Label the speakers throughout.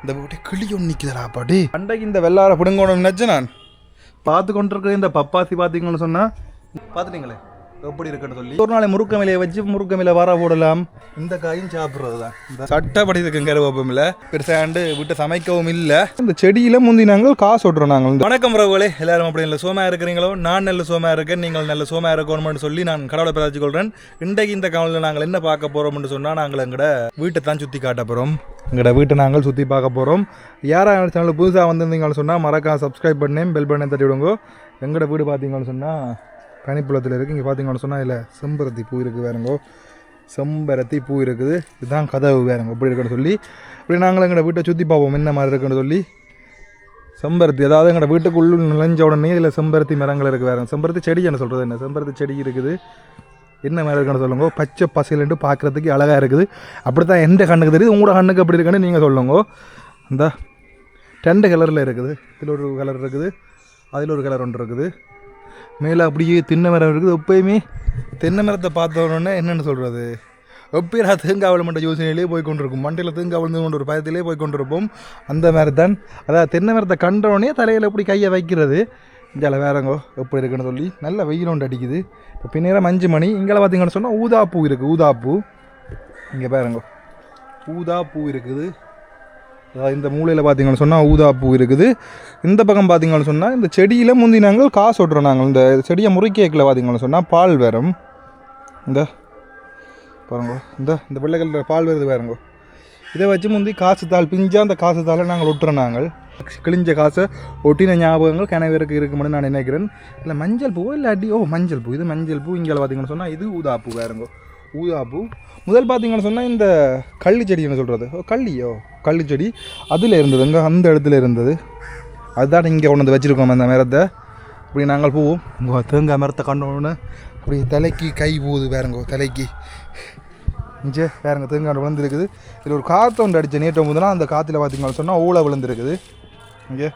Speaker 1: இந்த வீட்டை கிளி ஒன்று நிற்குதுடா பாட்டி அண்டைக்கு இந்த வெள்ளார பிடுங்கணும் நினச்சேன் நான். பார்த்து கொண்டிருக்கிற இந்த பப்பாசி பார்த்தீங்கன்னு சொன்னால் பார்த்துட்டீங்களே எப்படி இருக்குன்னு சொல்லி. ஒரு நாளை முறுக்க மிலையை வச்சு முறுக்க மிலை வர போடலாம். இந்த காயும் சாப்பிட்றது தான் இந்த சட்டப்படி இருக்குங்க கருவேப்பம் இல்லை பெருசாண்டு விட்டு சமைக்கவும் இல்லை. இந்த செடியில் முந்தி நாங்கள் காசு விட்றோம் நாங்கள். வணக்கம் ரவுகளே எல்லாரும் அப்படி நல்ல சோமா இருக்கிறீங்களோ? நான் நல்ல சோமா இருக்கேன் நீங்கள் நல்ல சோமா இருக்கணும்னு சொல்லி நான் கடவுளை பிரார்த்திக் கொள்கிறேன் இன்றைக்கு இந்த காலையில் நாங்கள் என்ன பார்க்க போகிறோம்னு சொன்னால் நாங்கள் எங்கட வீட்டை தான் சுற்றி காட்ட போகிறோம் எங்களோட வீட்டை நாங்கள் சுற்றி பார்க்க போகிறோம் யாராக சேனல் புதுசாக வந்திருந்தீங்கன்னு சொன்னால் மறக்காம சப்ஸ்கிரைப் பண்ணி பெல் பண்ணி தட்டி விடுங்க. எங்களோட வீடு பார்த்தீங்கன்னு சொன்னால் கனிப்புலத்தில் இருக்குது இங்கே பார்த்தீங்கன்னு சொன்னால் இல்லை செம்பருத்தி பூ இருக்குது வேறுங்கோ செம்பருத்தி பூ இருக்குது. இதுதான் கதவு வேறுங்க இப்படி இருக்குன்னு சொல்லி இப்படி நாங்கள் எங்களோட வீட்டை சுற்றி பார்ப்போம். என்ன மாதிரி இருக்குன்னு சொல்லி. செம்பருத்தி அதாவது எங்களோட வீட்டுக்குள்ளு நுழைஞ்ச உடனே இதில் செம்பருத்தி மரங்கள் இருக்குது வேறு செம்பருத்தி செடி என்ன சொல்கிறது என்ன? செம்பருத்தி செடி இருக்குது. என்ன மாதிரி இருக்குன்னு சொல்லுங்க. பச்சை பசையிலண்டு பார்க்குறதுக்கு அழகாக இருக்குது. அப்படி தான் எந்த கண்ணுக்கு தெரியுது உங்களோட கண்ணுக்கு அப்படி இருக்குன்னு நீங்கள் சொல்லுங்க. அந்த ரெண்டு கலரில் இருக்குது. இதில் ஒரு கலர் இருக்குது. அதில் ஒரு கலர் ஒன்று இருக்குது. மேலே அப்படியே தென்னை மரம் இருக்குது. எப்பயுமே தென்னை மரத்தை பார்த்த உடனே என்னென்னு சொல்கிறது எப்பயும் நான் தேங்காவல் மண்ட யோசனையிலே போய் கொண்டிருக்கும். மண்டையில் தேங்காவல் கொண்டு ஒரு பயத்திலே போய் கொண்டிருப்போம். அந்த மாதிரி தான் அதாவது தென்னை மரத்தை கண்டவுடனே தலையில் எப்படி கையை வைக்கிறது. இந்தியாவில் வேறங்கோ எப்படி இருக்குன்னு சொல்லி நல்ல வெயில் ஒன்று அடிக்குது. இப்போ பின்னேரம் அஞ்சு மணி. இங்கே பார்த்தீங்கன்னு சொன்னால் ஊதாப்பூ இருக்குது ஊதாப்பூ. இங்கே பாருங்கோ. ஊதாப்பூ இருக்குது. அதாவது இந்த மூலையில் பார்த்தீங்கன்னு சொன்னால் ஊதாப்பூ இருக்குது. இந்த பக்கம் பார்த்தீங்கன்னு சொன்னால் இந்த செடியில் முந்தி நாங்கள் காசு விட்றோம் நாங்கள். இந்த செடியை முறுக்கேக்கில் பார்த்தீங்கன்னு சொன்னால் பால் வரும் இந்த பாருங்க இந்த இந்த பிள்ளைகள் பால் வருது பாருங்க. இதை வச்சு முந்தி காசு தாள் பிஞ்சா அந்த காசு தாளை நாங்கள் ஒட்டுறோம் நாங்கள். கிழிஞ்ச காசை ஒட்டின ஞாபகங்கள் கனவிற்கு இருக்குமென்னு நான் நினைக்கிறேன். இல்லை மஞ்சள் பூ இல்லை அடி ஓ மஞ்சள் பூ. இது மஞ்சள் பூ. இங்கே பார்த்தீங்கன்னு சொன்னால் இது ஊதாப்பூ வேறுங்கோ ஊதாப்பூ முதல் பார்த்தீங்கன்னு சொன்னால் இந்த கள்ளி என்ன சொல்கிறது ஓ கள்ளியோ? கள்ளி செடி. அதில் இருந்தது. அங்கே அந்த இடத்துல இருந்தது. அதுதான் இங்கே கொண்டு வந்து வச்சுருக்கோம் அந்த மரத்தை. இப்படி நாங்கள் போவோம். உங்கள் தேங்காய் மரத்தை கண்டோன்னு. அப்படி தலைக்கு கை போகுது வேறுங்கோ தலைக்கு. இஞ்சே வேறுங்க தேங்காய் விழுந்துருக்குது. இதில் ஒரு காற்று ஒன்று அடித்த நேற்று போதுனா அந்த காற்றுல பார்த்தீங்கன்னு சொன்னால் ஊழ விழுந்துருக்குது. இங்கே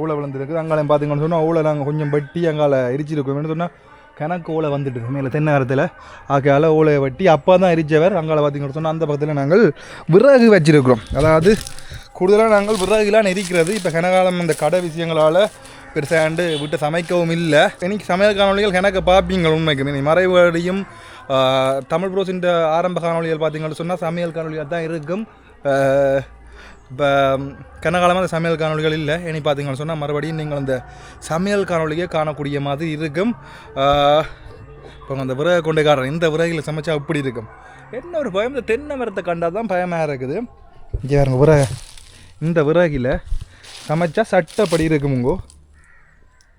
Speaker 1: ஊழ விழுந்துருக்குது. அங்காலையும் பார்த்தீங்கன்னு சொன்னால் ஊழ நாங்கள் கொஞ்சம் பட்டி அங்கால எரிச்சிருக்கோம் சொன்னால் கணக்கு ஓலை வந்துட்டு இருக்கு. மேலே தென்னகரத்தில். ஆக்கையால் ஓலையை வெட்டி அப்பா தான் எரிச்சவர் அங்கால பார்த்தீங்கன்னு சொன்னால் அந்த பக்கத்தில் நாங்கள் விறகு வச்சிருக்கிறோம். அதாவது கூடுதலாக நாங்கள் விறகுலாம் எரிக்கிறது. இப்போ கனகாலம் இந்த கடை விஷயங்களால் பெருசாண்டு விட்டு சமைக்கவும் இல்லை. இன்னைக்கு சமையல் காணொலிகள் கணக்கு பார்ப்பீங்க உண்மைக்கு. நீ மறைவடியும் தமிழ் ப்ரோஸின் ஆரம்ப காணொலிகள் பார்த்தீங்கன்னு சொன்னால் சமையல் காணொலிகள் தான் இருக்கும் இப்போ கனகாலமாக அந்த சமையல் காணொலிகள் இல்லை. இனி பார்த்தீங்கன்னு சொன்னால் மறுபடியும் நீங்கள் அந்த சமையல் காணொலியை காணக்கூடிய மாதிரி இருக்கும். இப்போ அந்த விறகு கொண்டு காட்டுறேன் இந்த விறகில் சமைச்சா அப்படி இருக்கும். என்ன ஒரு பயம்? இந்த தென்னை மரத்தை கண்டால் தான் பயமாக இருக்குது. இங்கே பாருங்க விறகு. இந்த விறகில் சமைச்சா சட்டப்படி இருக்குமுங்கோ.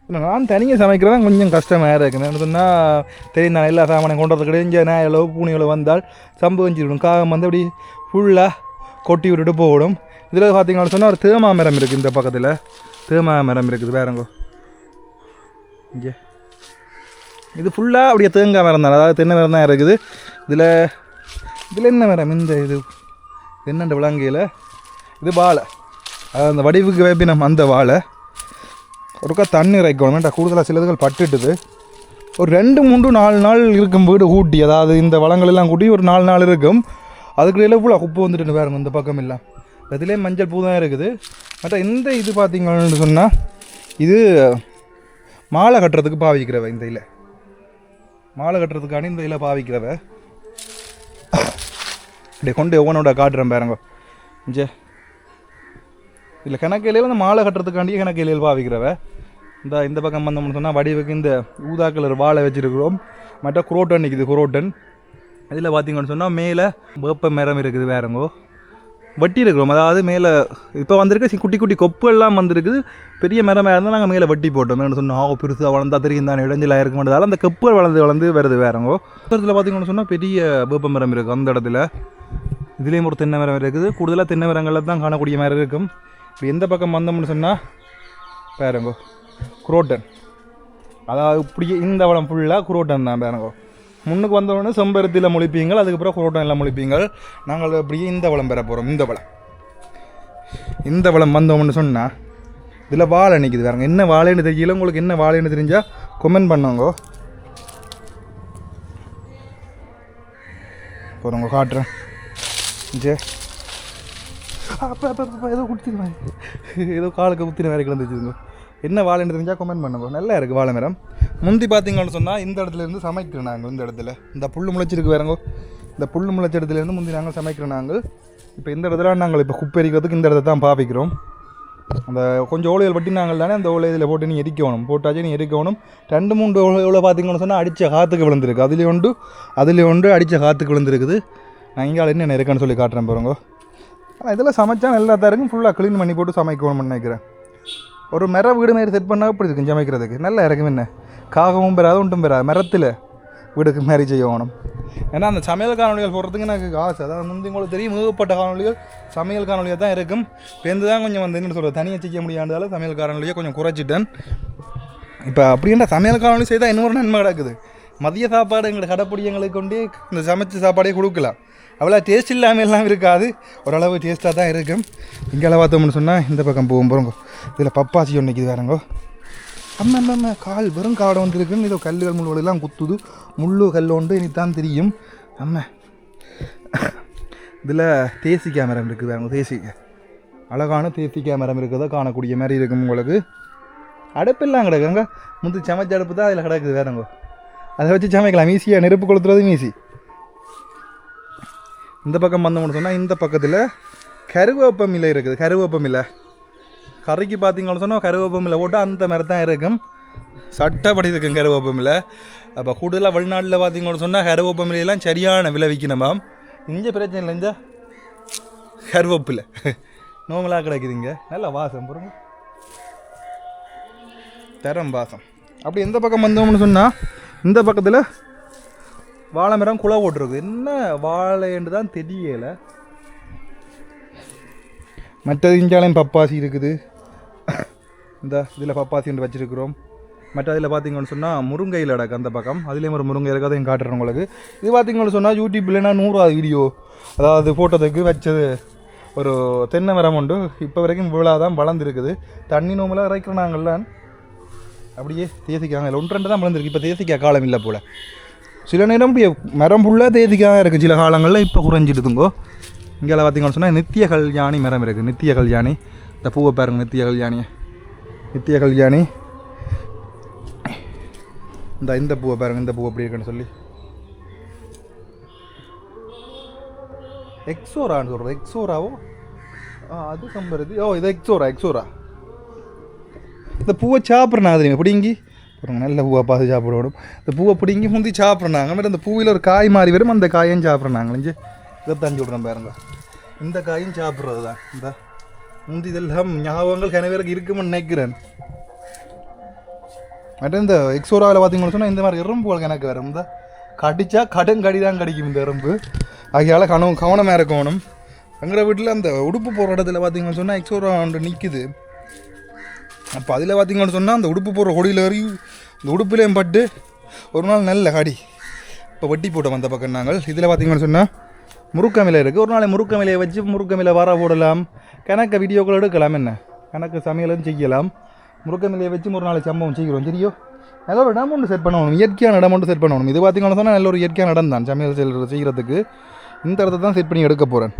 Speaker 1: நான் தனியாக சமைக்கிறது தான் கொஞ்சம் கஷ்டமாக இருக்குது. என்ன சொன்னால் தெரியும் நான் எல்லா சாமானையும் கொண்டு வரது கிடையாது இங்கே நாயலோ பூனைகளோ வந்தால் சம்பு வஞ்சிடும் காகம் வந்து அப்படி ஃபுல்லாக கொட்டி விட்டுட்டு போகணும் இதில் பார்த்தீங்கன்னு சொன்னால் ஒரு தேமா மரம் இருக்குது இந்த பக்கத்தில். தேமா மரம் இருக்குது வேறங்கோ இங்கே. இது ஃபுல்லாக அப்படியே தேங்காய் மரம் தான். அதாவது தென்னை மரம் தான் இருக்குது. இதில் இதில் என்ன மரம்? இந்த இது. என்னென்ற விலங்கையில். இது வாழை. அதாவது அந்த வடிவுக்கு வேப்பினம் அந்த வாழை. ஒருக்கா தண்ணி இறைக்கணும் கூடுதலாக சிலதுகள் பட்டுட்டுது. ஒரு ரெண்டு மூன்று நாலு நாள் இருக்கும் வீடு கூட்டி. அதாவது இந்த வளங்கள் எல்லாம் கூட்டி ஒரு நாலு நாள் இருக்கும். அதுக்குள்ளே ஃபுல்லாக குப்பை வந்துட்டு பாருங்க இந்த பக்கம் எல்லாம் அதிலே மஞ்சள் பூ தான் இருக்குது. மற்ற இந்த இது பார்த்தீங்கன்னு சொன்னால் இது மாலை கட்டுறதுக்கு பாவிக்கிறவ இந்த இலை. மாலை கட்டுறதுக்கான இந்த இலை பாவிக்கிறவ. இப்படி கொண்டு ஒவ்வொன்றோட காட்டுறேன் பாருங்க. இஞ்சே. இல்லை கணக்கு இலையில் வந்து மாலை கட்டுறதுக்காண்டியே கணக்கு இலையில் பாவிக்கிறவ. இந்த இந்த பக்கம் வந்தோம்னு சொன்னால் வடிவுக்கு இந்த ஊதா கலர் வாழை வச்சிருக்கிறோம். மற்ற குரோட்டன் நிற்குது குரோட்டன். இதில் பார்த்தீங்கன்னு சொன்னால் மேலே வேப்ப மரம் இருக்குது வேறங்கோ வட்டி இருக்கிறோம் அதாவது மேலே இப்போ வந்திருக்க குட்டி குட்டி கொப்புகள்லாம் வந்திருக்குது. பெரிய மரமாக இருந்தால் நாங்கள் மேலே வட்டி போட்டோம். என்ன சொன்னோம் ஆகோ பெருசாக வளர்ந்தா தெரியும் தான் இடைஞ்சலாக இருக்க மாட்டதால அந்த கப்புகள் வளர்ந்து வளர்ந்து வருது வேறங்கோ இடத்துல பார்த்தீங்கன்னு சொன்னால் பெரிய வேப்ப மரம் இருக்குது அந்த இடத்துல. இதுலேயும் ஒரு தென்னை மரம் இருக்குது. கூடுதலாக தென்னை மரங்களில் தான் காணக்கூடிய மாதிரி இருக்கும். இப்போ எந்த பக்கம் வந்தோம்னு சொன்னால் பாருங்கோ குரோட்டன். அதாவது இப்படி இந்த வளம் ஃபுல்லாக குரோட்டன் தான் பாருங்கோ முன்னுக்கு வந்தவொடனே செம்பருத்தியில் முழிப்பீங்கள் அதுக்கப்புறம் குரோட்டம் எல்லாம் முழிப்பீங்கள். நாங்கள் அப்படியே இந்த வளம் பெற போகிறோம் இந்த வளம். இந்த வளம் வந்தோம்னு சொன்னால் இதில் வாழை நிற்கிது வேறங்க என்ன வாழைன்னு தெரியல உங்களுக்கு என்ன வாழைன்னு தெரிஞ்சால் கொமெண்ட் பண்ணுங்க. போகிறவங்க காட்டுறேன். ஜே அப்போ அப்போ ஏதோ குடிச்சிருவாங்க ஏதோ காலுக்கு குத்தின வேற கிடந்துச்சுங்க. என்ன வாழைன்னு தெரிஞ்சால் கொமெண்ட் பண்ணுங்க. நல்லா இருக்குது வாழை மரம். முந்தி பார்த்தீங்கன்னு சொன்னால் இந்த இடத்துல இருந்து சமைக்கிறோம் நாங்கள் இந்த இடத்துல. இந்த புல் முளைச்சிருக்கு வேறங்கோ இந்த புல் முளைச்ச இடத்துலேருந்து முந்தி நாங்கள் சமைக்கிறோம் நாங்கள். இப்போ இந்த இடத்துல நாங்கள் இப்போ குப்பெரிக்கிறதுக்கு இந்த இடத்த தான் பாவிக்கிறோம். அந்த கொஞ்சம் ஓலைகள் பட்டி நாங்கள் தானே அந்த ஓலை இதில் போட்டு நீ எரிக்கணும். போட்டாச்சு நீ எரிக்கணும். ரெண்டு மூணு ஓலை பார்த்தீங்கன்னு சொன்னால் அடித்த காற்றுக்கு விழுந்திருக்கு. அதுலேயும் உண்டு அதுலேயும் உண்டு அடித்த காற்றுக்கு விழுந்திருக்குது. நான் இங்கே என்ன இருக்கேன்னு சொல்லி காட்டுறேன் பாருங்க. ஆனால் இதெல்லாம் சமைச்சா நல்லா தான் இருக்கும். ஃபுல்லாக க்ளீன் பண்ணி போட்டு சமைக்கணும்னு நினைக்கிறேன். ஒரு மர வீடு மாதிரி செட் பண்ணால் இப்படி இருக்கும் சமைக்கிறதுக்கு? நல்லா இருக்கும் என்ன? காகமும் பெறாது ஒன்றும் பெறாது. மரத்தில் வீடுக்கு மேரி செய்யணும். ஏன்னா அந்த சமையல் காணொலிகள் போடுறதுக்கு எனக்கு காசு. அதாவது வந்து உங்களுக்கு தெரியும் முகப்பட்ட காணொலிகள் சமையல் காணொலியாக தான் இருக்கும். பேருந்து தான் கொஞ்சம் வந்து என்ன சொல்கிறது தனியாக செய்ய முடியாண்டாலும் சமையல் காணொலியை கொஞ்சம் குறைச்சிட்டேன். இப்போ அப்படின்ற சமையல் காணொலி செய்தால் இன்னொரு நன்மை கிடக்குது. மதிய சாப்பாடு எங்களை கடைப்பிடி எங்களுக்கு கொண்டு இந்த சமைச்ச சாப்பாடே கொடுக்கலாம். அவ்வளோ டேஸ்ட் இல்லாமல் எல்லாம் இருக்காது. ஓரளவு டேஸ்ட்டாக தான் இருக்கும். இங்கே பார்த்தோம்னு சொன்னால் இந்த பக்கம் போகும் போகிறோங்க இதில் பப்பாசி ஒன்று நிற்கிது வேறங்கோ அம்மா அம்மா கால் வெறும் காடை வந்துருக்குன்னு இதோ கல்லுகள் முள்ளுகளெல்லாம் குத்துது. முள்ளு கல் ஒன்று இனி தான் தெரியும். அம்ம. இதில் தேசி கேமரம் இருக்குது வேற தேசி. அழகான தேசி கேமரம் இருக்கிறத காணக்கூடிய மாதிரி இருக்கும் உங்களுக்கு. அடுப்பெல்லாம் கிடக்குங்க. முந்தி சமைச்ச அடுப்பு தான் அதில் கிடக்குது வேறங்கோ அதை வச்சு சமைக்கலாம். ஈஸியாக நெருப்பு கொளுத்துறதும் ஈஸி இந்த பக்கம் வந்தோம்னு சொன்னால் இந்த பக்கத்தில் கருவேப்பமில்லை இருக்குது. கருவேப்பமில்லை கறிக்கு பார்த்தீங்கன்னு சொன்னால் கருவேப்பமில்லை போட்டு அந்த மாதிரி தான் இருக்கும். சட்டப்படி இருக்கும் கருவேப்பம் அப்போ கூடுதலாக வெளிநாட்டில் பார்த்தீங்கன்னு சொன்னால் கருவேப்பம் சரியான விலை விற்கணுமாம் இங்கே பிரச்சனை இல்லை இந்த கருவேப்பிலை. நோமலாக கிடைக்குதுங்க. நல்ல வாசம் பாருங்க. தரம் வாசம். அப்படி எந்த பக்கம் வந்தோம்னு சொன்னால் இந்த பக்கத்தில் வாழை மரம் குலை ஓட்டுருக்கு என்ன வாழைன்னு தான் தெரியலை. மற்றது இஞ்சாலையும் பப்பாசி இருக்குது. இந்த இதில் பப்பாசி ஒன்று வச்சுருக்குறோம். மற்ற அதில் பார்த்தீங்கன்னு சொன்னால் முருங்கையில் அடக்கு அந்த பக்கம். அதுலேயும் ஒரு முருங்கை இருக்குது அதையும் காட்டுறேன் உங்களுக்கு. இது பார்த்தீங்கன்னு சொன்னால் யூடியூப்லனா நூறாவது வீடியோ அதாவது ஃபோட்டோத்துக்கு வச்சது ஒரு தென்னை மரம் உண்டு. இப்போ வரைக்கும் விழா தான் வளர்ந்துருக்குது. தண்ணி நோம்பலாக இறைக்கிறாங்கல்ல அப்படியே தேசிக்காங்க இல்லை. ஒன்று ரெண்டு தான் வளர்ந்துருக்கு. இப்போ தேசிக்க காலம் இல்லை போல். சில நேரம் இப்படி மரம் ஃபுல்லாக தேதிக்காக இருக்குது சில காலங்களில் இப்போ குறைஞ்சிடுதுங்கோ இங்கே. பார்த்தீங்கன்னு சொன்னால் நித்திய கல்யாணி மரம் இருக்குது நித்திய கல்யாணி. இந்த பூவை பாருங்க நித்திய கல்யாணியை. நித்திய கல்யாணி. இந்த இந்த பூவை பாருங்க இந்த பூ எப்படி இருக்குன்னு சொல்லி. எக்ஸோரான்னு சொல்கிறது எக்ஸோராவோ அது கம்பருது. ஓ இது எக்ஸோரா எக்ஸோரா இந்த பூவை சாப்பிட்றேன் அது பிடிங்கி. பாருங்க நல்ல பூவை பார்த்து சாப்பிடணும் இந்த பூவை பிடிங்கி முந்தி சாப்பிட்றாங்க. மாதிரி அந்த பூவில் ஒரு காய் மாறி வரும். அந்த காயும் சாப்பிட்றாங்க. இங்கே இதை தஞ்சு விட்றேன் பாருங்க. இந்த காயும் சாப்பிட்றது தான் இந்த. முந்தி இதெல்லாம் ஞாபகங்கள் கனவேருக்கு இருக்குமென்னு நினைக்கிறேன். மற்ற இந்த எக்ஸோராவில் பார்த்தீங்கன்னு சொன்னால் இந்த மாதிரி எறும்புகள் எனக்கு வேறு இந்த கடிச்சா கடும் கடி தான் கடிக்கும் இந்த எறும்பு. ஆகையால் கவனம் கவனமாக இருக்கணும். எங்களோட வீட்டில் அந்த உடுப்பு போடுற இடத்துல பார்த்தீங்கன்னு சொன்னால் எக்ஸோரா ஒன்று நிற்குது. அப்போ அதில் பார்த்தீங்கன்னு சொன்னால் அந்த உடுப்பு போடுற கொடியில் வரையும் இந்த உடுப்புலேயும் பட்டு ஒரு நாள் நல்ல கடி. இப்போ வட்டி போட்டோம் அந்த பக்கம் நாங்கள். இதில் பார்த்தீங்கன்னு சொன்னால் முருக்கமிலை இருக்குது ஒரு நாளை முருக்கமிலையை வச்சு முருக்கமிலை வர போடலாம். கணக்கு வீடியோக்கள் எடுக்கலாம் என்ன? கணக்கு சமையலும் செய்யலாம். முருக்கமிலையை வச்சு ஒரு நாளை சம்பவம் செய்கிறோம். சரியோ நல்ல ஒரு இடம் ஒன்று செட் பண்ணணும். இயற்கையான இடம் ஒன்று செட் பண்ணணும். இது பார்த்திங்கன்னா சொன்னால் நல்ல ஒரு இயற்கையான இடம் தான். சமையல் செய்கிறது செய்கிறதுக்கு இந்த இடத்த தான் செட் பண்ணி எடுக்க போகிறேன்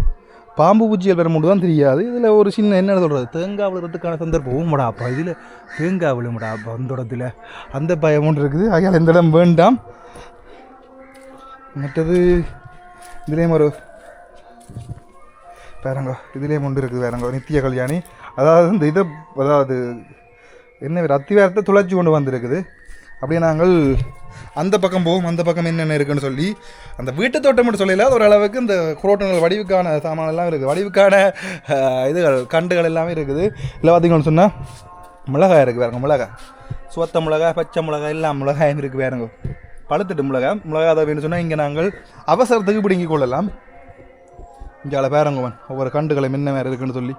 Speaker 1: பாம்பு பூச்சிகள் பெற மட்டும் தான் தெரியாது. இதில் ஒரு சின்ன என்ன சொல்கிறது தேங்காய் விழுறதுக்கான சந்தர்ப்பம் மடா அப்பா. இதில் தேங்காய் விழுமுடா அப்பா. அந்த இடத்துல. அந்த பயம் ஒன்று இருக்குது. ஆகையால் இந்த இடம் வேண்டாம். மற்றது இதுலேயும் ஒரு வேறங்க இதுலேயும் ஒன்று இருக்குது வேறங்க நித்திய கல்யாணி அதாவது இந்த இதை அதாவது என்ன அத்திவாரத்தை துளைச்சி கொண்டு வந்திருக்குது அப்படியே நாங்கள் அந்த பக்கம் போவோம் அந்த பக்கம் என்னென்ன இருக்குன்னு சொல்லி அந்த வீட்டு தோட்டம் மட்டும் சொல்லல ஓரளவுக்கு இந்த குரோட்டங்கள் வடிவுக்கான சாமான் எல்லாம் இருக்குது வடிவுக்கான இதுகள் கண்டுகள் எல்லாமே இருக்குது இல்லை பார்த்தீங்கன்னு சொன்னால் மிளகாய் இருக்குது வேறுங்க மிளகாய் சுவத்த மிளகாய் பச்சை மிளகாய் எல்லாம் மிளகாயும் இருக்குது வேறுங்க பழுத்துட்டு மிளகா மிளகா அதை வேணும்னு சொன்னால் இங்கே நாங்கள் அவசரத்துக்கு பிடுங்கிக் கொள்ளலாம். இங்கே பேரங்குவன் ஒவ்வொரு கண்டுகளை மின்ன வேறு இருக்குன்னு சொல்லி.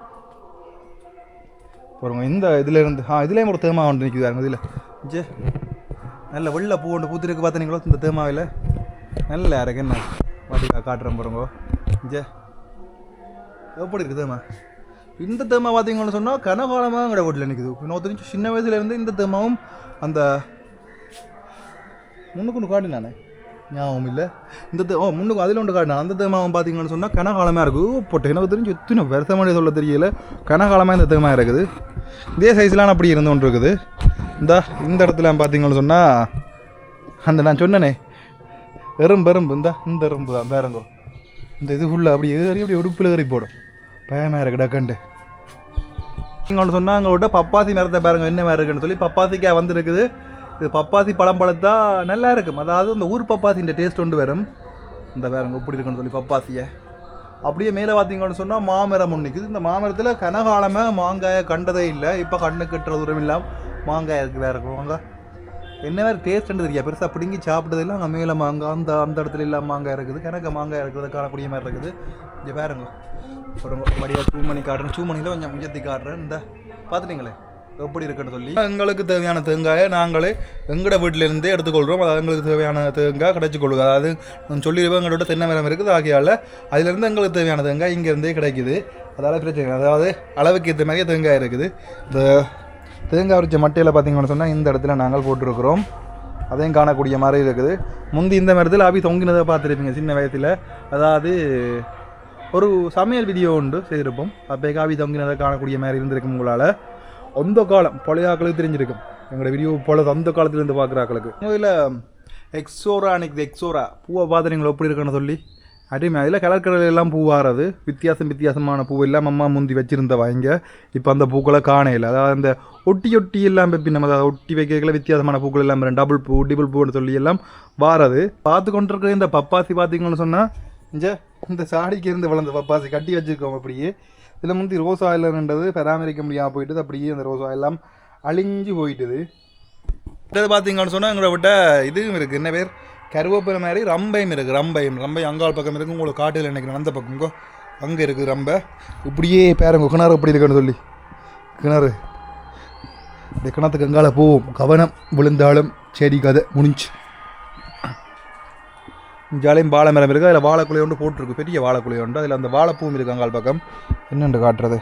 Speaker 1: பாருங்க இந்த இதுலேருந்து ஆ இதுலேயும் ஒரு தேமா ஒன்று நிற்குது பாருங்க இதில். ஜே நல்ல வெள்ளை பூ ஒன்று பூத்திருக்கு பார்த்தீங்களோ இந்த தேமாவில். நல்ல இறக்கு என்ன? வாட்டிக்கா காட்டுறேன் பாருங்க. ஜே எப்படி இருக்குது தேமா? இந்த தேமா பார்த்தீங்கன்னு சொன்னால் கனகாலமாக எங்களோட வீட்டில் நிற்குது இன்னொருத்தர் சின்ன வயசுலேருந்து இந்த தேமாவும் அந்த முன்னுக்கு ஒன்று நானே ஞாபகம் இல்லை. இந்த ஓ முன்னுக்கு அதில் ஒன்று காட்டினா அந்த தேமாவும் பார்த்தீங்கன்னு சொன்னால் கனகாலமாக இருக்குது. போட்டு. எனக்கு தெரிஞ்சு எத்தனை வருஷமாக சொல்ல தெரியல. கனகாலமாக இந்த தேமா இருக்குது. இதே சைஸ்லாம் அப்படி இருந்து ஒன்று இருக்குது. இந்த இந்த இடத்துல பார்த்தீங்கன்னு சொன்னால் அந்த நான் சொன்னனே. எறும்பு எறும்பு. இந்த இந்த எறும்பு தான். வேறங்கோ இந்த இது ஃபுல்லாக அப்படி ஏறி அப்படி உடுப்பில் ஏறி போடும். பயமாக இருக்குடா கண்டு. நீங்கள் சொன்னால் அங்கே பப்பாசி மரத்தை பாருங்க என்ன மாதிரி இருக்குன்னு சொல்லி பப்பாசிக்காய் வந்துருக்குது. இது பப்பாசி பழம் பழத்தா? நல்லா இருக்கும் அதாவது இந்த ஊர் பப்பாசின்ற டேஸ்ட் ஒன்று வரும். இந்த பாருங்க எப்படி இருக்குன்னு சொல்லி பப்பாசியை. அப்படியே மேலே பார்த்தீங்கன்னு சொன்னால் மாமரம் ஒன்று நிற்குது இந்த மாமரத்தில் கனகாலமாக மாங்காயை கண்டதே இல்லை. இப்போ கண்ணு கட்டுற தூரம் இல்லாமல் மாங்காய் இருக்குது வேறு மாங்காய் என்ன வேறு டேஸ்ட்னு தெரியாது பெருசாக பிடுங்கி சாப்பிட்டதில்ல அங்கே மேலே மாங்காய் அந்த அந்த இடத்துல இல்லாமல் மாங்காய் இருக்குது. கணக்கு மாங்காய் இருக்கிறத காணக்கூடிய மாதிரி இருக்குது. இங்கே வேறுங்க ஒரு மடியாக டூ மணி காட்டுறேன். சூமணியில் கொஞ்சம் முயற்சி காட்டுறேன். இந்த பார்த்துட்டீங்களே? எப்படி இருக்குன்னு சொல்லி. எங்களுக்கு தேவையான தேங்காயை நாங்களே எங்களோட வீட்டிலேருந்தே எடுத்துக்கொள்கிறோம் அதாவது எங்களுக்கு தேவையான தேங்காய் கிடைச்சிக்கொள்ளுங்க அதாவது சொல்லியிருப்போம் எங்களோட தென்னை மரம் இருக்குது. ஆகையால் அதிலிருந்து எங்களுக்கு தேவையான தேங்காய் இங்கேருந்தே கிடைக்குது. அதால் பிரச்சனை இல்லை. அதாவது அளவுக்கு ஏற்ற மாதிரியே தேங்காய் இருக்குது. இந்த தேங்காய் உரிச்ச மட்டையில் பார்த்தீங்கன்னு சொன்னால் இந்த இடத்துல நாங்கள் போட்டிருக்கிறோம். அதையும் காணக்கூடிய மாதிரி இருக்குது. முந்தி இந்த மரத்தில் அபி தொங்கினதை பார்த்துருப்பீங்க சின்ன வயசில். அதாவது ஒரு சமையல் வீடியோ உண்டு செய்திருப்போம். அப்போ காவி தொங்கினதை காணக்கூடிய மாதிரி இருந்திருக்கும் உங்களால். அந்த காலம் பழைய ஆக்களுக்கு தெரிஞ்சிருக்கும். எங்களோட வீடியோ போல அந்த காலத்துலேருந்து பார்க்குற ஆக்களுக்கு. இதில் எக்ஸோரா அன்னைக்கு எக்ஸோரா பூவை பார்த்துறீங்களா எப்படி இருக்குன்னு சொல்லி. அருமை அதில் கலர் எல்லாம் எல்லாம் பூவாகிறது வித்தியாசம் வித்தியாசமான பூ எல்லாம் அம்மா முந்தி வச்சுருந்தவா இங்கே. இப்போ அந்த பூக்களை காணையில் அதாவது அந்த ஒட்டி ஒட்டி எல்லாம் பெப்பி நம்ம அதை ஒட்டி வைக்கல வித்தியாசமான பூக்கள் எல்லாம் டபுள் பூ டிபிள் பூன்னு சொல்லி எல்லாம் வாரது. பார்த்து கொண்டிருக்கிற இந்த பப்பாசி பார்த்தீங்கன்னு சொன்னால் இங்கே இந்த சாடிக்கு இருந்து வளர்ந்த பப்பாசி கட்டி வச்சுருக்கோம் அப்படியே. இதில் முந்தி ரோஸ் ஆயிலன்றது பராமரிக்க முடியாமல் போயிட்டு அப்படியே அந்த ரோஸ் ஆயிலாம் அழிஞ்சு போயிட்டுது. இது பார்த்தீங்கன்னு சொன்னால் எங்களை விட்ட இதுவும் இருக்குது என்ன பேர்? கருவேப்பிலை மாதிரி ரம்பையும் இருக்குது ரம்பையும் ரம்பை அங்காள் பக்கம் இருக்குது உங்களுக்கு காட்டில் நினைக்கிறேன் அந்த பக்கங்கோ அங்கே இருக்குது ரம்பை. இப்படியே பேரங்க கிணறு எப்படி இருக்குன்னு சொல்லி. கிணறு. இந்த கிணத்துக்கு அங்கால போவோம். கவனம் விழுந்தாலும் செடி கதை முடிஞ்சு. ஜாலியும் வாழை மரம் இருக்குது அதில் வாழைக்குலை ஒன்று போட்டிருக்கு. பெரிய வாழைக்குலை ஒன்று. அதில் அந்த வாழைப்பூவும் இருக்குது அங்கால் பக்கம். என்னென்று காட்டுறது?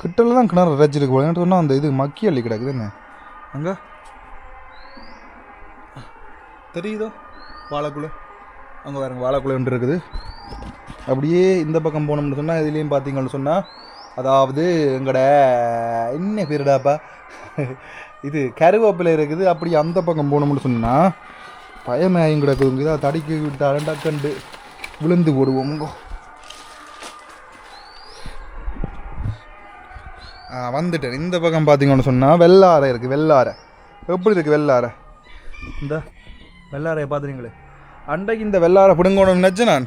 Speaker 1: கிட்டல தான் கிணறு இறைச்சிருக்கு போல. சொன்னால் அந்த இது மக்கி அள்ளி கிடக்குது என்ன? அங்கே? தெரியுதோ? வாழைக்குலை. அங்கே வேறு வாழைக்குலை ஒன்று இருக்குது. அப்படியே இந்த பக்கம் போனோம்னு சொன்னால் இதுலேயும் பார்த்தீங்கன்னு சொன்னால் அதாவது எங்கட என்ன பேருடாப்பா? இது கருவேப்பிலை இருக்குது. அப்படி அந்த பக்கம் போகணும்னு சொன்னால் பயமாயும் கிடக்குதுங்க இதாக தடிக்கி விட்டாலும் கண்டு. விழுந்து போடுவோமுங்கோ ஆ வந்துட்டேன். இந்த பக்கம் பார்த்தீங்கன்னு சொன்னால் வெள்ளாரை இருக்குது வெள்ளாரை எப்படி இருக்குது வெள்ளாரை இந்த வெள்ளாரையை பார்த்துறீங்களே அன்றைக்கு இந்த வெள்ளாரை பிடுங்கணும்னு நினச்சேன் நான்.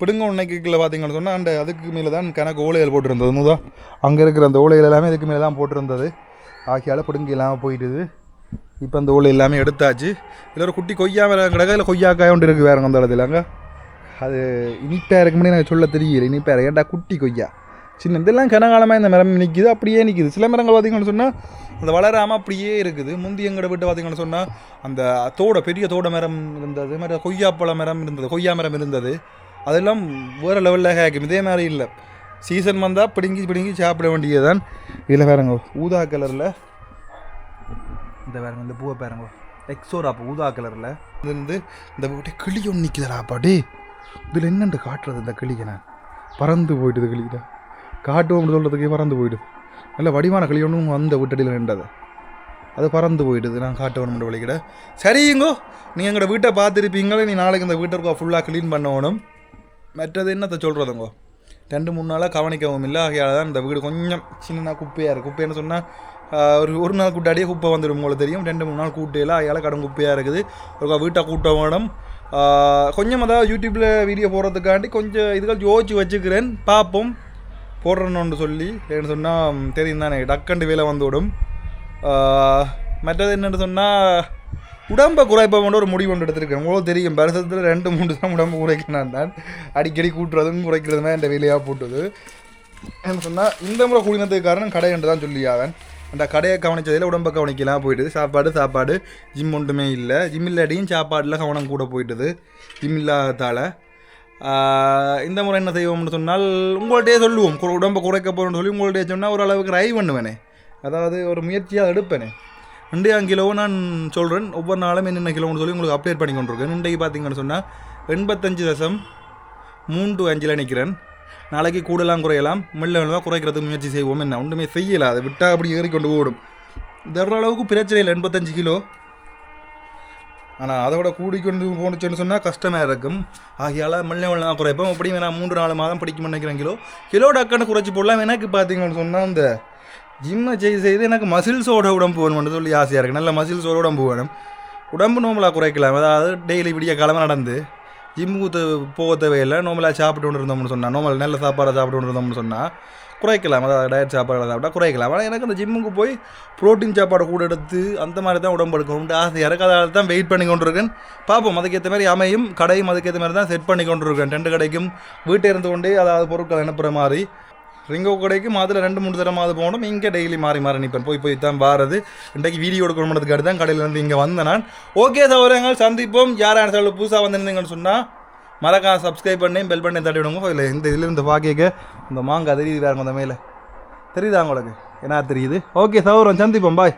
Speaker 1: பிடுங்கணும் நினைக்கல பார்த்தீங்கன்னு சொன்னால் அந்த அதுக்கு மேலே தான் கணக்கு ஓலைகள் போட்டிருந்தது. தான் அங்கே இருக்கிற அந்த ஓலைகள் எல்லாமே இதுக்கு மேலே தான் போட்டிருந்தது. ஆகியால் பிடுங்கி இல்லாமல் போயிட்டுது இப்போ அந்த ஓலை எல்லாமே எடுத்தாச்சு. இதில் ஒரு குட்டி கொய்யா மரம் கிடக்கா. இல்லை கொய்யாக்காய் ஒன்று இருக்குது வேறு அந்த இடத்துல அங்கே அது இனிப்பாக இருக்க முடியும் எனக்கு சொல்ல தெரியல. இனிப்பாக ஏன்டா குட்டி கொய்யா? சின்ன இதெல்லாம் கனகாலமாக இந்த மரம் நிற்கிது அப்படியே நிற்கிது சில மரங்கள் பார்த்திங்கன்னு சொன்னால் அந்த வளராமல் அப்படியே இருக்குது. முந்தி எங்கட விட்டு பார்த்திங்கன்னு சொன்னால் அந்த தோட பெரிய தோட மரம் இருந்தது. மாதிரி கொய்யாப்பழ மரம் இருந்தது. கொய்யா மரம் இருந்தது. அதெல்லாம் வேறு லெவலில் ஹேக்கும் இதே மாதிரி இல்லை. சீசன் வந்தால் பிடுங்கி பிடுங்கி சாப்பிட வேண்டியதுதான். இதில் வேறங்க ஊதா கலரில் இந்த பாருங்க இந்த பூவை பாருங்க. எக்ஸோரா பூ ஊதா கலரில் இது வந்து இந்த அப்படியே கிளி ஒன்று நிற்குதுடா பாடி இதில் என்னென்று காட்டுறது இந்த கிளியை நான் பறந்து போயிட்டுது கிளிக்கிட்ட. காட்டுவோம்னு சொல்கிறதுக்கே பறந்து போயிடுது. நல்ல வடிவான கிளி ஒன்றும் அந்த வீட்டடியில் நின்றது. அது பறந்து போயிடுது. நான் காட்டுவோம் வழிக்கிட சரிங்கோ நீ எங்களோட வீட்டை பார்த்துருப்பீங்களே நீ நாளைக்கு இந்த வீட்டை ஃபுல்லாக க்ளீன் பண்ணணும். மற்றது என்னத்தை சொல்கிறதுங்கோ ரெண்டு மூணு நாளாக கவனிக்கவும் இல்லை. ஆகையால் தான் இந்த வீடு கொஞ்சம் சின்ன குப்பையாக இருக்குது குப்பைன்னு சொன்னால் ஒரு ஒரு நாள் கூட்டாடியே குப்பை வந்துடும் உங்களுக்கு தெரியும். ரெண்டு மூணு நாள் கூட்டையில் ஆகையால் கடன் குப்பையாக இருக்குது. ஒரு வீட்டை கூட்ட வேணும். கொஞ்சம் அதாவது யூடியூப்பில் வீடியோ போடுறதுக்காண்டி கொஞ்சம் இதுகள் யோசிச்சு வச்சுக்கிறேன். பார்ப்போம். போடுறேன்னு சொல்லி ஏன்னு சொன்னால் தெரியும் தானே. டக்கண்டு வேலை வந்து விடும் மற்றது என்னென்னு சொன்னால் உடம்பை குறைப்பை கொண்டு ஒரு முடிவு கொண்டு எடுத்திருக்கேன். உங்களுக்கு தெரியும் வருஷத்தில் ரெண்டு மூணு தான் உடம்பு குறைக்கணும் தான் அடிக்கடி கூட்டுறதும் குறைக்கிறதுமே என் வேலையாக போட்டுது. என்ன சொன்னால் இந்த முறை கூடினதுக்கு காரணம் கடை என்று தான் சொல்லி அவன் அந்த கடையை கவனிச்சதில் உடம்பை கவனிக்கலாம் போயிட்டுது. சாப்பாடு சாப்பாடு. ஜிம் ஒன்றுமே இல்லை. ஜிம் இல்லாட்டியும் சாப்பாடில் கவனம் கூட போயிட்டுது. ஜிம் இல்லாததால். இந்த முறை என்ன செய்வோம்னு சொன்னால் உங்கள்கிட்டயே சொல்லுவோம். உடம்பை குறைக்க போகிறோம்னு சொல்லி உங்கள்கிட்டயே சொன்னால் ஓரளவுக்கு ரை பண்ணுவேனே. அதாவது ஒரு முயற்சியாக எடுப்பேனே. இன்றையாம் கிலோ நான் சொல்கிறேன் ஒவ்வொரு நாளும் என்னென்ன கிலோன்னு சொல்லி உங்களுக்கு அப்டேட் பண்ணி கொண்டிருக்கேன். இன்றைக்கு பார்த்தீங்கன்னு சொன்னால் எண்பத்தஞ்சு தசம் மூன்று அஞ்சில் நிற்கிறேன். நாளைக்கு கூடலாம் குறையலாம். மெல்ல மெல்லமாக குறைக்கிறதுக்கு முயற்சி செய்வோம். என்ன ஒன்றுமே செய்யலை. அதை விட்டால் அப்படி ஏறிக்கொண்டு ஓடும். தர்ற அளவுக்கு பிரச்சனை இல்லை. எண்பத்தஞ்சு கிலோ. ஆனால் அதை விட கூடிக்கொண்டு போணுச்சுன்னு சொன்னால் கஷ்டமாக இருக்கும். ஆகையால் மெல்ல மெல்லாம் குறைப்போம். அப்படியும் நான் மூன்று நாலு மாதம் பிடிக்கும் நினைக்கிறேன் கிலோ. கிலோ டக்குன்னு குறைச்சி போடலாம். எனக்கு பார்த்தீங்கன்னு சொன்னால் இந்த ஜிம்மை செய்து செய்து எனக்கு மசில்ஸோட உடம்பு வேணும்னு சொல்லி ஆசையாக இருக்குது நல்ல மசில்ஸோட உடம்பு வேணும். உடம்பு நோம்பலாக குறைக்கலாம். அதாவது டெய்லி விடிய கிழமை நடந்து ஜிம்முக்கு போக தேவையில்லை நோமலாக சாப்பிட்டு கொண்டு இருந்தோம்னு சொன்னால் நோமல் நல்ல சாப்பாடை சாப்பிட்டு கொண்டு இருந்தோம்னு சொன்னால் குறைக்கலாம். அதாவது டயட் சாப்பாடு சாப்பிட்டா குறைக்கலாம். ஆனால் எனக்கு அந்த ஜிம்முக்கு போய் ப்ரோட்டீன் சாப்பாடு கூட எடுத்து அந்த மாதிரி தான் உடம்பு எடுக்கணும்னு ஆசை. இருக்குது தான் வெயிட் பண்ணி கொண்டு இருக்கேன் பார்ப்போம். அதுக்கேற்ற மாதிரி அமையும். கடையும் அதுக்கேற்ற மாதிரி தான் செட் பண்ணி கொண்டு இருக்கேன் ரெண்டு கடைக்கும் வீட்டை இருந்து கொண்டே அதாவது பொருட்கள் அனுப்புகிற மாதிரி. ரிங்கோ கடைக்கு அதில் ரெண்டு மூணு தரமாவது போகணும். இங்கே டெய்லி மாறி மாறி நிற்பேன். போய் போய் தான் வாரது. இன்றைக்கு வீடியோ எடுக்கணும்ன்றதுக்காக தான் கடையிலேருந்து இங்கே வந்தேன் நான். ஓகே சௌரங்கள் சந்திப்போம். யாரான சொல்ல புதுசாக வந்திருந்தீங்கன்னு சொன்னால் மறக்காம சப்ஸ்கிரைப் பண்ணி பெல் பண்ணி தட்டி விடுங்க. இல்லை இந்த இதில் இருந்து இந்த மாங்காய் தெரியுது வேறு அந்த மேலே. தெரியுதா உங்களுக்கு? என்ன தெரியுது? ஓகே சௌரம் சந்திப்போம். பாய்